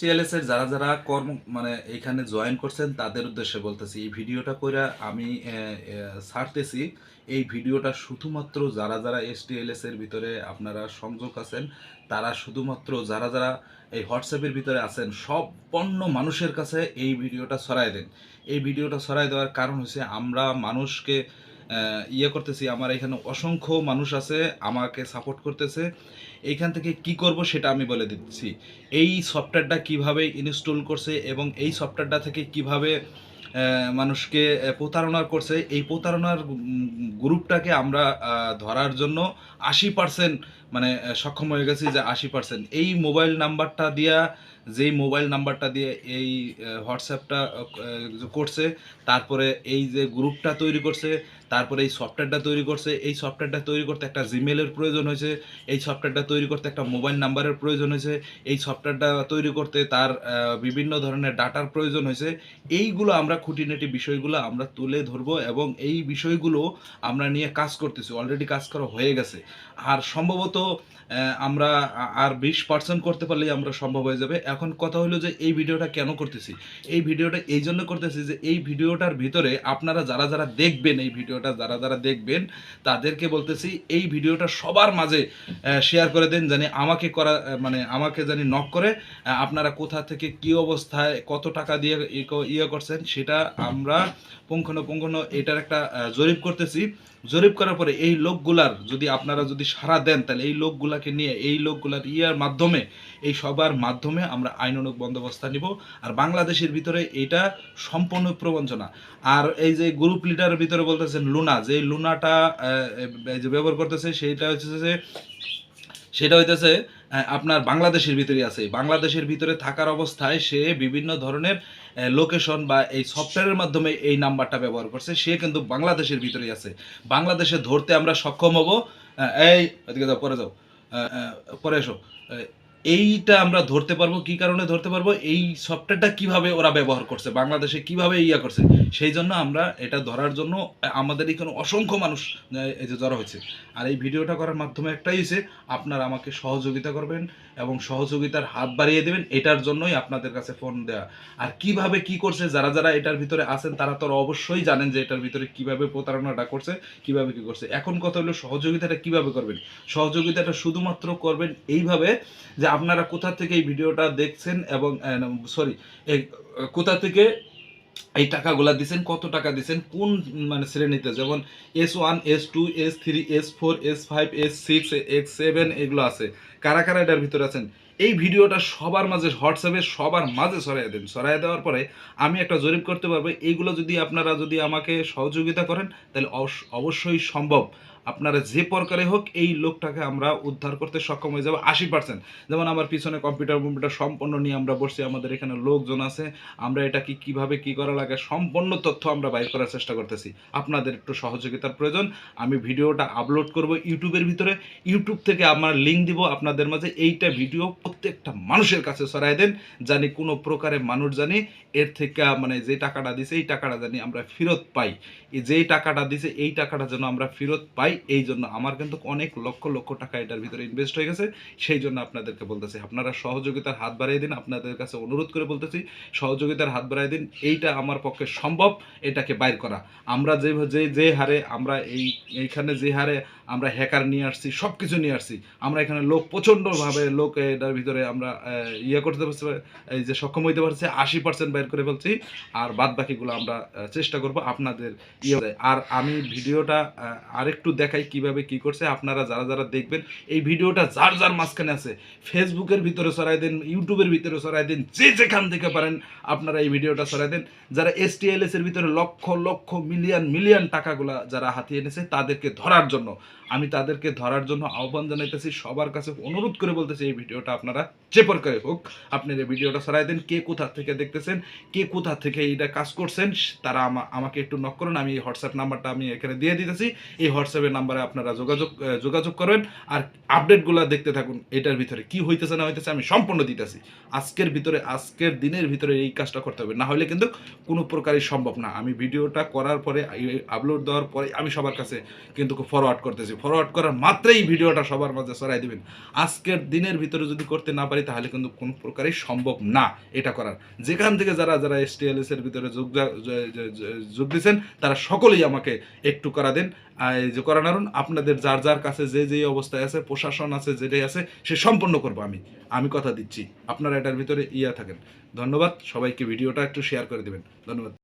TLS এর যারা যারা কর্ম মানে এখানে জয়েন করছেন, তাদের উদ্দেশ্যে বলতেছি, এই ভিডিওটা কইরা আমি ছাড়তেছি। এই ভিডিওটা শুধুমাত্র যারা যারা এসটিএলএস এর ভিতরে আপনারা সংযোগ আছেন, তারা শুধুমাত্র যারা যারা এই হোয়াটসঅ্যাপের ভিতরে আছেন, সব পণ্য মানুষের কাছে এই ভিডিওটা ছড়াই দেন। এই ভিডিওটা ছড়াই দেওয়ার কারণ হচ্ছে আমরা মানুষকে ইয়ে করতেছি, আমার এখানে অসংখ্য মানুষ আছে, আমাকে সাপোর্ট করতেছে। এইখান থেকে কি করব সেটা আমি বলে দিচ্ছি। এই সফটওয়্যারটা কীভাবে ইনস্টল করছে এবং এই সফটওয়্যারটা থেকে কীভাবে মানুষকে প্রতারণা করছে, এই প্রতারণার গ্রুপটাকে আমরা ধরার জন্য আশি পার্সেন্ট মানে সক্ষম হয়ে গেছি যে আশি পার্সেন্ট এই মোবাইল নাম্বারটা দিয়া যেই মোবাইল নাম্বারটা দিয়ে এই হোয়াটসঅ্যাপটা করছে, তারপরে এই যে গ্রুপটা তৈরি করছে, তারপরে এই সফটওয়্যারটা তৈরি করছে, এই সফটওয়্যারটা তৈরি করতে একটা জিমেলের প্রয়োজন হয়েছে, এই সফটওয়্যারটা তৈরি করতে একটা মোবাইল নাম্বারের প্রয়োজন হয়েছে, এই সফটওয়্যারটা তৈরি করতে তার বিভিন্ন ধরনের ডাটার প্রয়োজন হয়েছে, এইগুলো আমরা খুঁটিনাটি বিষয়গুলো আমরা তুলে ধরবো এবং এই বিষয়গুলো আমরা নিয়ে কাজ করতেছি অলরেডি কাজ করা হয়ে গেছে। আর সম্ভবত আমরা আর বিশ পার্সেন্ট করতে পারলেই আমরা সম্ভব হয়ে যাবে এখন কথা হলো যে এই ভিডিওটা কেন করতেছি? এই ভিডিওটা এই জন্য করতেছি যে এই ভিডিওটার ভিতরে আপনারা যারা যারা দেখবেন, এই ভিডিওটা যারা যারা দেখবেন, তাদেরকে বলতেছি এই ভিডিওটা সবার মাঝে শেয়ার করে দেন জানি আমাকে করা মানে আমাকে জানি নক করে আপনারা কোথা থেকে কি অবস্থায় কত টাকা দিয়ে ইয়ে করছেন সেটা আমরা পুঙ্খানুপুঙ্খানু এটার একটা জরিপ করতেছি। জরিপ করার পরে এই লোকগুলার যদি আপনারা যদি সাড়া দেন, তাহলে এই লোকগুলাকে নিয়ে, এই লোকগুলার ইয়ার মাধ্যমে, এই সবার মাধ্যমে আমরা আইনানুগ বন্দোবস্ত নিব। আর বাংলাদেশের ভিতরে এটা সম্পূর্ণ প্রবঞ্চনা। আর এই যে গ্রুপ লিডারের ভিতরে বলতেছেন লুনা, যে লুনাটা যে ব্যবহার করতেছে সেইটা হচ্ছে যে, সেটা হইতেছে আপনার বাংলাদেশের ভিতরে আছে। বাংলাদেশের ভিতরে থাকার অবস্থায় সে বিভিন্ন ধরনের লোকেশন বা এই সফটওয়্যারের মাধ্যমে এই নাম্বারটা ব্যবহার করছে। সে কিন্তু বাংলাদেশের ভিতরেই আছে। বাংলাদেশে ধরতে আমরা সক্ষম হব। এই পরে যাও। পরে এসো। এইটা আমরা ধরতে পারব, কি কারণে ধরতে পারব? এই সফটওয়্যারটা কীভাবে ওরা ব্যবহার করছে, বাংলাদেশে কীভাবে ইয়া করছে? সেই জন্য আমরা এটা ধরার জন্য, আমাদের এখানে অসংখ্য মানুষ এই যে জড়ো হয়েছে। আর এই ভিডিওটা করার মাধ্যমে একটাই হয়েছে, আপনারা আমাকে সহযোগিতা করবেন এবং সহযোগিতার হাত বাড়িয়ে দেবেন, এটার জন্যই আপনাদের কাছে ফোন দেওয়া আর কীভাবে কি করছে, যারা যারা এটার ভিতরে আছেন, তারা তো অবশ্যই জানেন যে এটার ভিতরে কীভাবে প্রতারণাটা করছে, কীভাবে কি করছে। এখন কথা হলো সহযোগিতাটা কীভাবে করবেন? সহযোগিতাটা শুধুমাত্র করবেন এইভাবে যে আপনারা কোথা থেকে এই ভিডিওটা দেখছেন এবং সরি কোথা থেকে এই টাকাগুলা দিছেন, কত টাকা দিছেন, কোন মানে শ্রেণীতে? যেমন S one S two S three S four S five S six X seven এগুলো আছে। কারা কারা এটার ভিতরে আছেন? এই ভিডিওটা সবার মাঝে, হোয়াটসঅ্যাপে সবার মাঝে সরাই দেন। সরাই দেওয়ার পরে আমি একটা জরিপ করতে পারব। এইগুলো যদি আপনারা যদি আমাকে সহযোগিতা করেন, তাহলে অবশ্য- অবশ্যই সম্ভব। আপনারা যে প্রকারে হোক এই লোকটাকে আমরা উদ্ধার করতে সক্ষম হয়ে যাব আশি পার্সেন্ট যেমন আমার পিছনে কম্পিউটার কম্পিউটার সম্পূর্ণ নিয়ে আমরা বসছি, আমাদের এখানে লোকজন আছে, আমরা এটা কি কীভাবে কি করা লাগে সম্পূর্ণ তথ্য আমরা বাইর করার চেষ্টা করতেছি। আপনাদের একটু সহযোগিতার প্রয়োজন, আমি ভিডিওটা আপলোড করব ইউটিউবের ভিতরে। ইউটিউব থেকে আমার লিঙ্ক দিব আপনাদের মাঝে, এইটা ভিডিও প্রত্যেকটা মানুষের কাছে ছড়াই দেন, জানি কোনো প্রকারে মানুষ জানি এর থেকে মানে যে টাকাটা দিছে, এই টাকাটা জানি আমরা ফেরত পাই। যেই টাকাটা দিছে, এই টাকাটা যেন আমরা ফেরত পাই এই জন্য আমার কিন্তু অনেক লক্ষ লক্ষ টাকা এটার ভিতরে ইনভেস্ট হয়ে গেছে। সেই জন্য আপনাদেরকে বলতেছি, আপনারা সহযোগিতার হাত বাড়িয়ে দিন, আপনাদের কাছে অনুরোধ করে বলতেছি, সহযোগিতার হাত বাড়িয়ে দিন, এইটা আমার পক্ষে সম্ভব, এটাকে বাইর করা। আমরা যে যে হারে, আমরা এই, এইখানে যে হারে আমরা হ্যাকার নিয়ে আসছি সব কিছু নিয়ে আসছি। আমরা এখানে লোক প্রচণ্ডভাবে লোক এটার ভিতরে আমরা ইয়ে করতে পারছি, এই যে সক্ষম হইতে পারছি, আশি পার্সেন্ট বাইর করে ফেলছি। আর বাদ বাকিগুলো আমরা চেষ্টা করব আপনাদের ইয়ে আর আমি ভিডিওটা আরেকটু দেখাই কীভাবে কি করছে। আপনারা যারা যারা দেখবেন, এই ভিডিওটা যার যার মাঝখানে আছে ফেসবুকের ভিতরে সরাই দেন ইউটিউবের ভিতরে সরাই দেন, যে যেখান থেকে পারেন আপনারা এই ভিডিওটা সরাই দেন। যারা এস এর ভিতরে লক্ষ লক্ষ, মিলিয়ন মিলিয়ন টাকাগুলা যারা হাতিয়ে এনেছে, তাদেরকে ধরার জন্য আমি তাদেরকে ধরার জন্য আহ্বান জানাইতেছি, সবার কাছে অনুরোধ করে বলতেছি, এই ভিডিওটা আপনারা যে প্রকারে হোক, আপনি এই ভিডিওটা সরাই দেন, কে কোথা থেকে দেখতেছেন, কে কোথা থেকে এইটা কাজ করছেন, তারা আমা- আমাকে একটু নক করুন, আমি এই হোয়াটসঅ্যাপ নাম্বারটা আমি এখানে দিয়ে দিতেছি, এই হোয়াটসঅ্যাপের নাম্বারে আপনারা যোগাযোগ যোগাযোগ করবেন, আর আপডেটগুলো দেখতে থাকুন, এটার ভিতরে কি হইতেছে না হইতেছে আমি সম্পূর্ণ দিতেছি। আজকের ভিতরে, আজকের দিনের ভিতরে এই কাজটা করতে হবে, না হলে কিন্তু কোনো প্রকারই সম্ভব না। আমি ভিডিওটা করার পরে আপলোড দেওয়ার পরে আমি সবার কাছে কিন্তু ফরওয়ার্ড করতেছি। ফরওয়ার্ড করার মাত্রেই ভিডিওটা সবার মাঝে সরাই দিবেন। আজকের দিনের ভিতরে যদি করতে না পারি, তাহলে কিন্তু কোনো প্রকারই সম্ভব না এটা করার। যেখান থেকে যারা যারা এস এর ভিতরে যোগ যোগ দিয়েছেন, তারা সকলেই আমাকে একটু করা দেন। এই যে করা নাড়ুন আপনাদের যার যার কাছে যে যে অবস্থায় আছে, প্রশাসন আছে, যেটাই আছে, সে সম্পন্ন করব আমি। আমি কথা দিচ্ছি। আপনারা এটার ভিতরে ইয়া থাকেন। ধন্যবাদ। সবাইকে ভিডিওটা একটু শেয়ার করে দেবেন। ধন্যবাদ।